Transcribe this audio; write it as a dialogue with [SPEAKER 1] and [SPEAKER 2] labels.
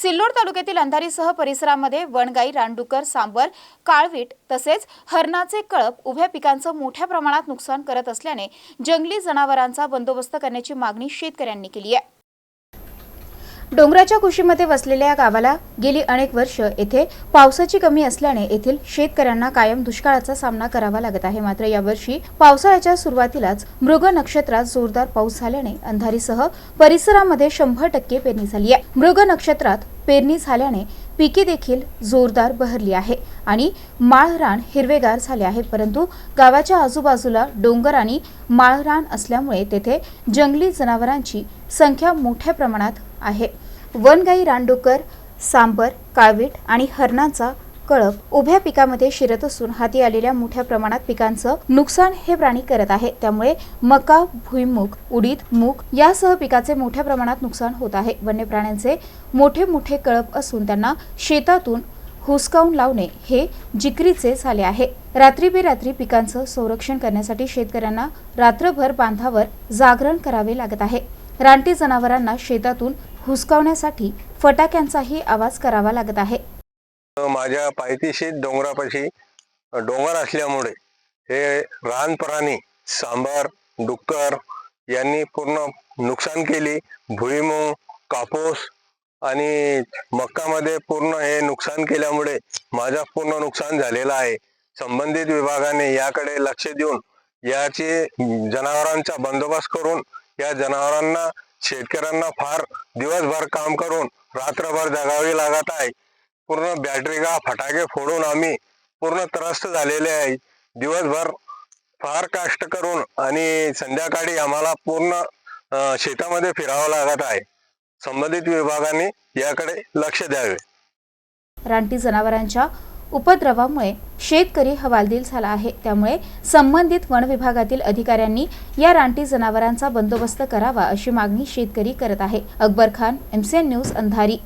[SPEAKER 1] सिल्लोड तालुक्यातील अंधारीसह परिसरामध्ये वणगाई रानडुकर सांबर काळवीट तसेच हरणाचे कळप उभ्या पिकांचं मोठ्या प्रमाणात नुकसान करत असल्याने जंगली जनावरांचा बंदोबस्त करण्याची मागणी शेतकऱ्यांनी केली आहे. डोंगराच्या कुशीमध्ये वसलेल्या या गावाला गेली अनेक वर्ष येथे पावसाची कमी असल्याने येथील शेतकऱ्यांना कायम दुष्काळाचा सामना करावा लागत आहे. मात्र यावर्षी पावसाळ्याच्या सुरुवातीलाच मृग नक्षत्रात जोरदार पाऊस झाल्याने अंधारीसह परिसरामध्ये शंभर टक्के पेरणी झाली आहे. मृग नक्षत्रात पेरणी झाल्याने पिके देखील जोरदार बहरली आहे आणि माळरान हिरवेगार झाले आहे. परंतु गावाच्या आजूबाजूला डोंगर आणि माळरान असल्यामुळे तेथे जंगली जनावरांची संख्या मोठ्या प्रमाणात आहे. वनगाई रानडुकर सांबर काळवीट आणि हरणाचा कळप उभ्या पिकामध्ये शिरत असून हाती आलेल्या मोठ्या प्रमाणात पिकांचं नुकसान हे प्राणी करत आहे. त्यामुळे मका भुईमुग उडीद मूग यासह पिकाचे मोठ्या प्रमाणात नुकसान होत आहे. वन्य प्राण्यांचे मोठे मोठे कळप असून त्यांना शेतातून हुसकावून लावणे हे जिकरीचे झाले आहे. रात्री बेरात्री पिकांचं संरक्षण करण्यासाठी शेतकऱ्यांना रात्रभर बांधावर जागरण करावे लागत आहे. रानटी जनावरांना शेतातून हुसकावण्यासाठी फटाक्यांचाही आवाज करावा लागत आहे.
[SPEAKER 2] माझ्या पायथीशी डोंगरापाशी डोंगर असल्यामुळे हे रान प्राणी सांबार डुक्कर यांनी पूर्ण नुकसान केली. भुईमूग कापूस आणि मक्कामध्ये पूर्ण हे नुकसान केल्यामुळे माझा पूर्ण नुकसान झालेलं आहे. संबंधित विभागाने याकडे लक्ष देऊन याचे जनावरांचा बंदोबस्त करून या जनावरांना शेतकऱ्यांना फार दिवसभर काम करून रात्रभर जगावी लागत आहे. पूर्ण बॅटरी का फटाके फोडून आम्ही पूर्ण त्रस्त झालेले आहे. दिवसभर फार कष्ट करून आणि संध्याकाळी आम्हाला पूर्ण शेतामध्ये फिरावं लागत आहे. संबंधित विभागाने याकडे लक्ष द्यावे.
[SPEAKER 1] रानटी जनावरांच्या उपद्रवामुळे शेतकरी हवालदिल झाला आहे. त्यामुळे संबंधित वन विभागातील अधिकाऱ्यांनी या रानटी जनावरांचा बंदोबस्त करावा अशी मागणी शेतकरी करत आहे. Akbar Khan MCN news Andhari.